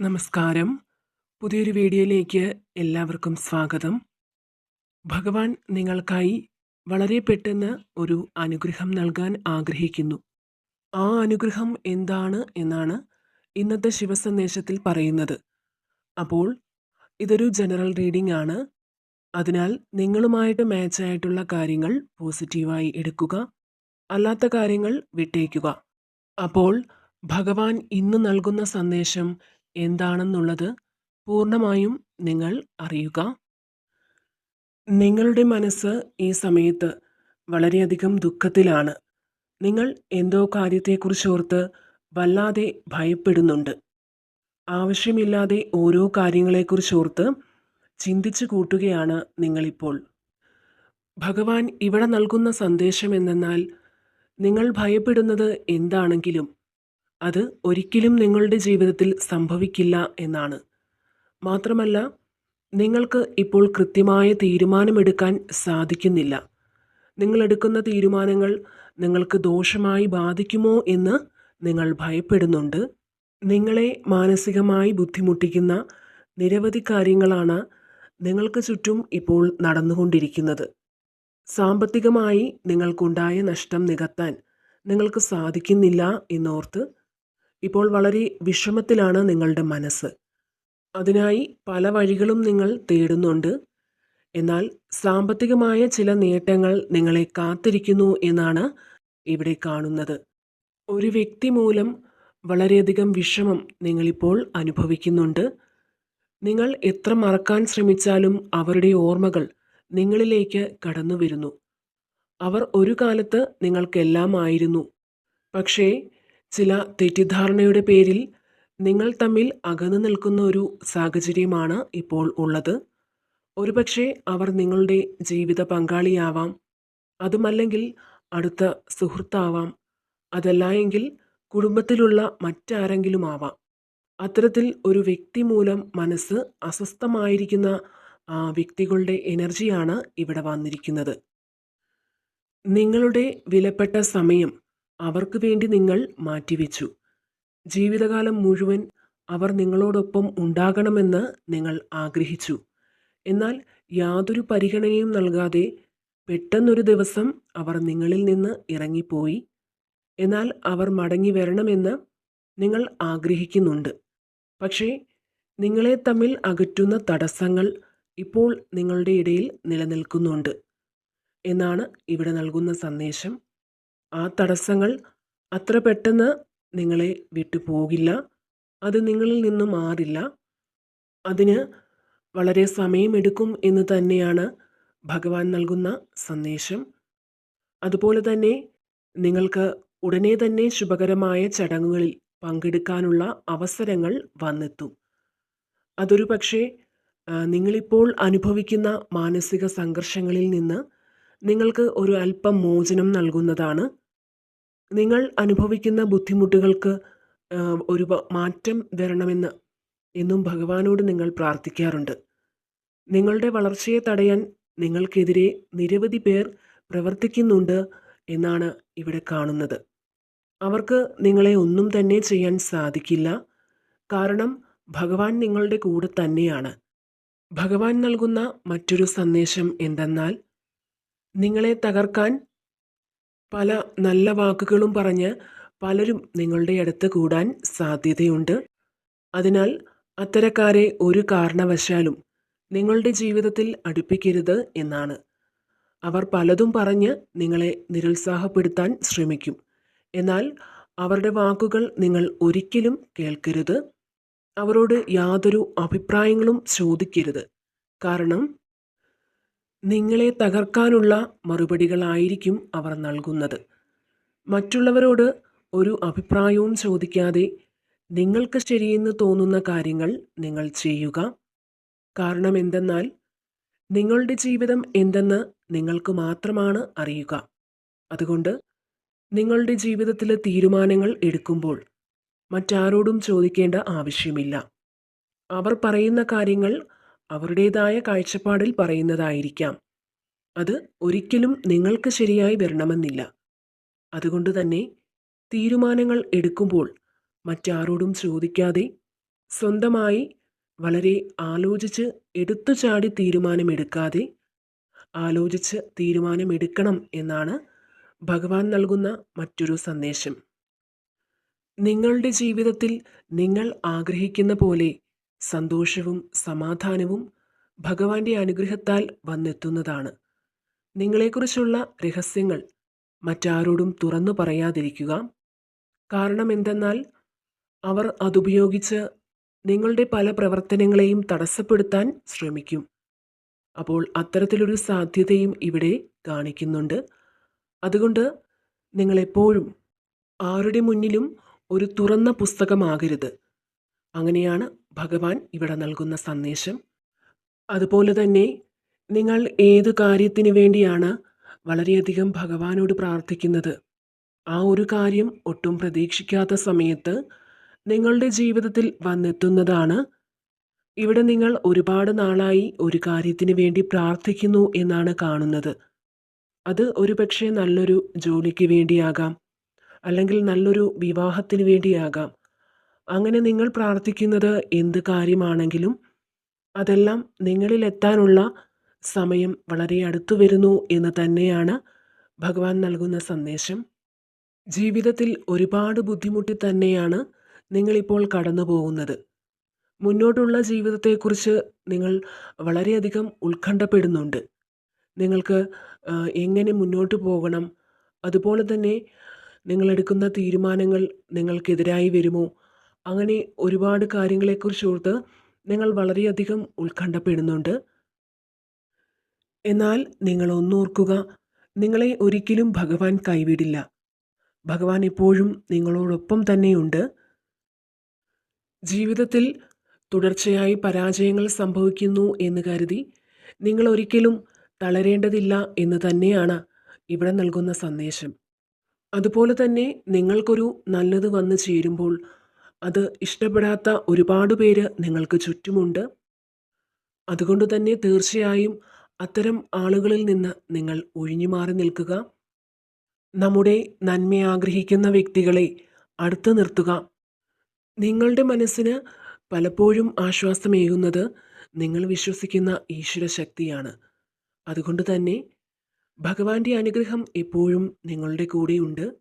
നമസ്കാരം. പുതിയൊരു വീഡിയോയിലേക്ക് എല്ലാവർക്കും സ്വാഗതം. ഭഗവാൻ നിങ്ങൾക്കായി വളരെ പെട്ടെന്ന് ഒരു അനുഗ്രഹം നൽകാൻ ആഗ്രഹിക്കുന്നു. ആ അനുഗ്രഹം എന്താണ് എന്നാണ് ഇന്നത്തെ ശിവസന്ദേശത്തിൽ പറയുന്നത്. അപ്പോൾ ഇതൊരു ജനറൽ റീഡിംഗ് ആണ്. അതിനാൽ നിങ്ങളുമായിട്ട് മാച്ചായിട്ടുള്ള കാര്യങ്ങൾ പോസിറ്റീവായി എടുക്കുക. അല്ലാത്ത കാര്യങ്ങൾ വിട്ടേക്കുക. അപ്പോൾ ഭഗവാൻ ഇന്ന് നൽകുന്ന സന്ദേശം എന്താണെന്നുള്ളത് പൂർണമായും നിങ്ങൾ അറിയുക. നിങ്ങളുടെ മനസ്സ് ഈ സമയത്ത് വളരെയധികം ദുഃഖത്തിലാണ്. നിങ്ങൾ എന്തോ കാര്യത്തെക്കുറിച്ച് ഓർത്ത് വല്ലാതെ ഭയപ്പെടുന്നുണ്ട്. ആവശ്യമില്ലാതെ ഓരോ കാര്യങ്ങളെക്കുറിച്ചോർത്ത് ചിന്തിച്ചു കൂട്ടുകയാണ് നിങ്ങളിപ്പോൾ. ഭഗവാൻ ഇവിടെ നൽകുന്ന സന്ദേശം എന്തെന്നാൽ നിങ്ങൾ ഭയപ്പെടുന്നത് എന്താണെങ്കിലും അത് ഒരിക്കലും നിങ്ങളുടെ ജീവിതത്തിൽ സംഭവിക്കില്ല എന്നാണ്. മാത്രമല്ല നിങ്ങൾക്ക് ഇപ്പോൾ കൃത്യമായ തീരുമാനമെടുക്കാൻ സാധിക്കുന്നില്ല. നിങ്ങളെടുക്കുന്ന തീരുമാനങ്ങൾ നിങ്ങൾക്ക് ദോഷമായി ബാധിക്കുമോ എന്ന് നിങ്ങൾ ഭയപ്പെടുന്നുണ്ട്. നിങ്ങളെ മാനസികമായി ബുദ്ധിമുട്ടിക്കുന്ന നിരവധി കാര്യങ്ങളാണ് നിങ്ങൾക്ക് ചുറ്റും ഇപ്പോൾ നടന്നുകൊണ്ടിരിക്കുന്നത്. സാമ്പത്തികമായി നിങ്ങൾക്കുണ്ടായ നഷ്ടം നികത്താൻ നിങ്ങൾക്ക് സാധിക്കുന്നില്ല എന്നോർത്ത് ഇപ്പോൾ വളരെ വിഷമത്തിലാണ് നിങ്ങളുടെ മനസ്സ്. അതിനായി പല വഴികളും നിങ്ങൾ തേടുന്നുണ്ട്. എന്നാൽ സാമ്പത്തികമായ ചില നേട്ടങ്ങൾ നിങ്ങളെ കാത്തിരിക്കുന്നു എന്നാണ് ഇവിടെ കാണുന്നത്. ഒരു വ്യക്തി മൂലം വളരെയധികം വിഷമം നിങ്ങളിപ്പോൾ അനുഭവിക്കുന്നുണ്ട്. നിങ്ങൾ എത്ര മറക്കാൻ ശ്രമിച്ചാലും അവരുടെ ഓർമ്മകൾ നിങ്ങളിലേക്ക് കടന്നു വരുന്നു അവർ ഒരു കാലത്ത് നിങ്ങൾക്കെല്ലാമായിരുന്നു. പക്ഷേ ചില തെറ്റിദ്ധാരണയുടെ പേരിൽ നിങ്ങൾ തമ്മിൽ അകന്നു നിൽക്കുന്ന ഒരു സാഹചര്യമാണ് ഇപ്പോൾ ഉള്ളത്. ഒരുപക്ഷെ അവർ നിങ്ങളുടെ ജീവിത പങ്കാളിയാവാം. അതുമല്ലെങ്കിൽ അടുത്ത സുഹൃത്താവാം. അതല്ല എങ്കിൽ കുടുംബത്തിലുള്ള മറ്റാരെങ്കിലും ആവാം. അത്തരത്തിൽ ഒരു വ്യക്തി മൂലം മനസ്സ് അസ്വസ്ഥമായിരിക്കുന്ന വ്യക്തികളുടെ എനർജിയാണ് ഇവിടെ വന്നിരിക്കുന്നത്. നിങ്ങളുടെ വിലപ്പെട്ട സമയം അവർക്ക് വേണ്ടി നിങ്ങൾ മാറ്റിവെച്ചു. ജീവിതകാലം മുഴുവൻ അവർ നിങ്ങളോടൊപ്പം ഉണ്ടാകണമെന്ന് നിങ്ങൾ ആഗ്രഹിച്ചു. എന്നാൽ യാതൊരു പരിഗണനയും നൽകാതെ പെട്ടെന്നൊരു ദിവസം അവർ നിങ്ങളിൽ നിന്ന് ഇറങ്ങിപ്പോയി. എന്നാൽ അവർ മടങ്ങി വരണമെന്ന് നിങ്ങൾ ആഗ്രഹിക്കുന്നുണ്ട്. പക്ഷേ നിങ്ങളെ തമ്മിൽ അകറ്റുന്ന തടസ്സങ്ങൾ ഇപ്പോൾ നിങ്ങളുടെ ഇടയിൽ നിലനിൽക്കുന്നുണ്ട്. എന്നാണ് ഇവിടെ നൽകുന്ന സന്ദേശം. ആ തടസ്സങ്ങൾ അത്ര പെട്ടെന്ന് നിങ്ങളെ വിട്ടുപോകില്ല. അത് നിങ്ങളിൽ നിന്ന് മാറില്ല. അതിന് വളരെ സമയമെടുക്കും എന്ന് തന്നെയാണ് ഭഗവാൻ നൽകുന്ന സന്ദേശം. അതുപോലെ തന്നെ നിങ്ങൾക്ക് ഉടനെ തന്നെ ശുഭകരമായ ചടങ്ങുകളിൽ പങ്കെടുക്കാനുള്ള അവസരങ്ങൾ വന്നെത്തും. അതൊരു പക്ഷേ നിങ്ങളിപ്പോൾ അനുഭവിക്കുന്ന മാനസിക സംഘർഷങ്ങളിൽ നിന്ന് നിങ്ങൾക്ക് ഒരു അല്പം മോചനം നൽകുന്നതാണ്. നിങ്ങൾ അനുഭവിക്കുന്ന ബുദ്ധിമുട്ടുകൾക്ക് ഒരു മാറ്റം വരണമെന്ന് എന്നും ഭഗവാനോട് നിങ്ങൾ പ്രാർത്ഥിക്കാറുണ്ട്. നിങ്ങളുടെ വളർച്ചയെ തടയാൻ നിങ്ങൾക്കെതിരെ നിരവധി പേർ പ്രവർത്തിക്കുന്നുണ്ട് എന്നാണ് ഇവിടെ കാണുന്നത്. അവർക്ക് നിങ്ങളെ ഒന്നും തന്നെ ചെയ്യാൻ സാധിക്കില്ല. കാരണം ഭഗവാൻ നിങ്ങളുടെ കൂടെ തന്നെയാണ്. ഭഗവാൻ നൽകുന്ന മറ്റൊരു സന്ദേശം എന്തെന്നാൽ നിങ്ങളെ തകർക്കാൻ പല നല്ല വാക്കുകളും പറഞ്ഞ് പലരും നിങ്ങളുടെ അടുത്ത് കൂടാൻ സാധ്യതയുണ്ട്. അതിനാൽ അത്തരക്കാരെ ഒരു കാരണവശാലും നിങ്ങളുടെ ജീവിതത്തിൽ അടുപ്പിക്കരുത് എന്നാണ്. അവർ പലതും പറഞ്ഞ് നിങ്ങളെ നിരുത്സാഹപ്പെടുത്താൻ ശ്രമിക്കും. എന്നാൽ അവരുടെ വാക്കുകൾ നിങ്ങൾ ഒരിക്കലും കേൾക്കരുത്. അവരോട് യാതൊരു അഭിപ്രായങ്ങളും ചോദിക്കരുത്. കാരണം നിങ്ങളെ തകർക്കാനുള്ള മറുപടികളായിരിക്കും അവർ നൽകുന്നത്. മറ്റുള്ളവരോട് ഒരു അഭിപ്രായവും ചോദിക്കാതെ നിങ്ങൾക്ക് ശരിയെന്ന് തോന്നുന്ന കാര്യങ്ങൾ നിങ്ങൾ ചെയ്യുക. കാരണം എന്തെന്നാൽ നിങ്ങളുടെ ജീവിതം എന്തെന്ന് നിങ്ങൾക്ക് മാത്രമാണ് അറിയുക. അതുകൊണ്ട് നിങ്ങളുടെ ജീവിതത്തിലെ തീരുമാനങ്ങൾ എടുക്കുമ്പോൾ മറ്റാരോടും ചോദിക്കേണ്ട ആവശ്യമില്ല. അവർ പറയുന്ന കാര്യങ്ങൾ അവരുടേതായ കാഴ്ചപ്പാടിൽ പറയുന്നതായിരിക്കാം. അത് ഒരിക്കലും നിങ്ങൾക്ക് ശരിയായി വരണമെന്നില്ല. അതുകൊണ്ട് തന്നെ തീരുമാനങ്ങൾ എടുക്കുമ്പോൾ മറ്റാരോടും ചോദിക്കാതെ സ്വന്തമായി വളരെ ആലോചിച്ച് എടുത്തു ചാടി തീരുമാനമെടുക്കാതെ ആലോചിച്ച് തീരുമാനമെടുക്കണം എന്നാണ് ഭഗവാൻ നൽകുന്ന മറ്റൊരു സന്ദേശം. നിങ്ങളുടെ ജീവിതത്തിൽ നിങ്ങൾ ആഗ്രഹിക്കുന്ന പോലെ സന്തോഷവും സമാധാനവും ഭഗവാന്റെ അനുഗ്രഹത്താൽ വന്നെത്തുന്നതാണ്. നിങ്ങളെക്കുറിച്ചുള്ള രഹസ്യങ്ങൾ മറ്റാരോടും തുറന്നു പറയാതിരിക്കുക. കാരണം എന്തെന്നാൽ അവർ അതുപയോഗിച്ച് നിങ്ങളുടെ പല പ്രവർത്തനങ്ങളെയും തടസ്സപ്പെടുത്താൻ ശ്രമിക്കും. അപ്പോൾ അത്തരത്തിലൊരു സാധ്യതയും ഇവിടെ കാണിക്കുന്നുണ്ട്. അതുകൊണ്ട് നിങ്ങളെപ്പോഴും ആരുടെ മുന്നിലും ഒരു തുറന്ന പുസ്തകമാകരുത്. അങ്ങനെയാണ് ഭഗവാൻ ഇവിടെ നൽകുന്ന സന്ദേശം. അതുപോലെ തന്നെ നിങ്ങൾ ഏത് കാര്യത്തിന് വേണ്ടിയാണ് വളരെയധികം ഭഗവാനോട് പ്രാർത്ഥിക്കുന്നത്? ആ ഒരു കാര്യം ഒട്ടും പ്രതീക്ഷിക്കാത്ത സമയത്ത് നിങ്ങളുടെ ജീവിതത്തിൽ വന്നെത്തുന്നതാണ്. ഇവിടെ നിങ്ങൾ ഒരുപാട് നാളായി ഒരു കാര്യത്തിന് വേണ്ടി പ്രാർത്ഥിക്കുന്നു എന്നാണ് കാണുന്നത്. അത് ഒരുപക്ഷെ നല്ലൊരു ജോലിക്ക് വേണ്ടിയാകാം അല്ലെങ്കിൽ നല്ലൊരു വിവാഹത്തിന് വേണ്ടിയാകാം. അങ്ങനെ നിങ്ങൾ പ്രാർത്ഥിക്കുന്നത് എന്ത് കാര്യമാണെങ്കിലും അതെല്ലാം നിങ്ങളിലെത്താനുള്ള സമയം വളരെ അടുത്തു വരുന്നു എന്ന് തന്നെയാണ് ഭഗവാൻ നൽകുന്ന സന്ദേശം. ജീവിതത്തിൽ ഒരുപാട് ബുദ്ധിമുട്ടി തന്നെയാണ് നിങ്ങളിപ്പോൾ കടന്നു പോകുന്നത്. മുന്നോട്ടുള്ള ജീവിതത്തെക്കുറിച്ച് നിങ്ങൾ വളരെയധികം ഉത്കണ്ഠപ്പെടുന്നുണ്ട്. നിങ്ങൾക്ക് എങ്ങനെ മുന്നോട്ട് പോകണം അതുപോലെ തന്നെ നിങ്ങളെടുക്കുന്ന തീരുമാനങ്ങൾ നിങ്ങൾക്കെതിരായി വരുമോ അങ്ങനെ ഒരുപാട് കാര്യങ്ങളെക്കുറിച്ച് ഓർത്ത് നിങ്ങൾ വളരെയധികം ഉത്കണ്ഠപ്പെടുന്നുണ്ട്. എന്നാൽ നിങ്ങൾ ഒന്നോർക്കുക നിങ്ങളെ ഒരിക്കലും ഭഗവാൻ കൈവിടില്ല. ഭഗവാൻ എപ്പോഴും നിങ്ങളോടൊപ്പം തന്നെയുണ്ട്. ജീവിതത്തിൽ തുടർച്ചയായി പരാജയങ്ങൾ സംഭവിക്കുന്നു എന്ന് കരുതി നിങ്ങൾ ഒരിക്കലും തളരേണ്ടതില്ല എന്ന് തന്നെയാണ് ഇവിടെ നൽകുന്ന സന്ദേശം. അതുപോലെ തന്നെ നിങ്ങൾക്കൊരു നല്ലത് വന്നു ചേരുമ്പോൾ അത് ഇഷ്ടപ്പെടാത്ത ഒരുപാട് പേര് നിങ്ങൾക്ക് ചുറ്റുമുണ്ട്. അതുകൊണ്ട് തന്നെ തീർച്ചയായും അത്തരം ആളുകളിൽ നിന്ന് നിങ്ങൾ ഒഴിഞ്ഞു മാറി നിൽക്കുക. നമ്മുടെ നന്മ ആഗ്രഹിക്കുന്ന വ്യക്തികളെ അടുത്ത് നിർത്തുക. നിങ്ങളുടെ മനസ്സിന് പലപ്പോഴും ആശ്വാസമേകുന്നത് നിങ്ങൾ വിശ്വസിക്കുന്ന ഈശ്വര ശക്തിയാണ്. അതുകൊണ്ട് തന്നെ ഭഗവാന്റെ അനുഗ്രഹം എപ്പോഴും നിങ്ങളുടെ കൂടെയുണ്ട്.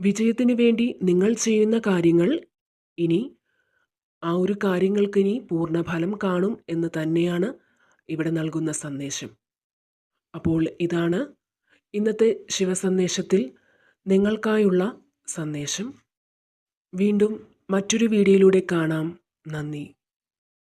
വിജയത്തിന് വേണ്ടി നിങ്ങൾ ചെയ്യുന്ന കാര്യങ്ങൾ ഇനി ആ ഒരു കാര്യങ്ങൾക്ക് ഇനി പൂർണഫലം കാണും എന്ന് തന്നെയാണ് ഇവിടെ നൽകുന്ന സന്ദേശം. അപ്പോൾ ഇതാണ് ഇന്നത്തെ ശിവസന്ദേശത്തിൽ നിങ്ങൾക്കായുള്ള സന്ദേശം. വീണ്ടും മറ്റൊരു വീഡിയോയിലൂടെ കാണാം. നന്ദി.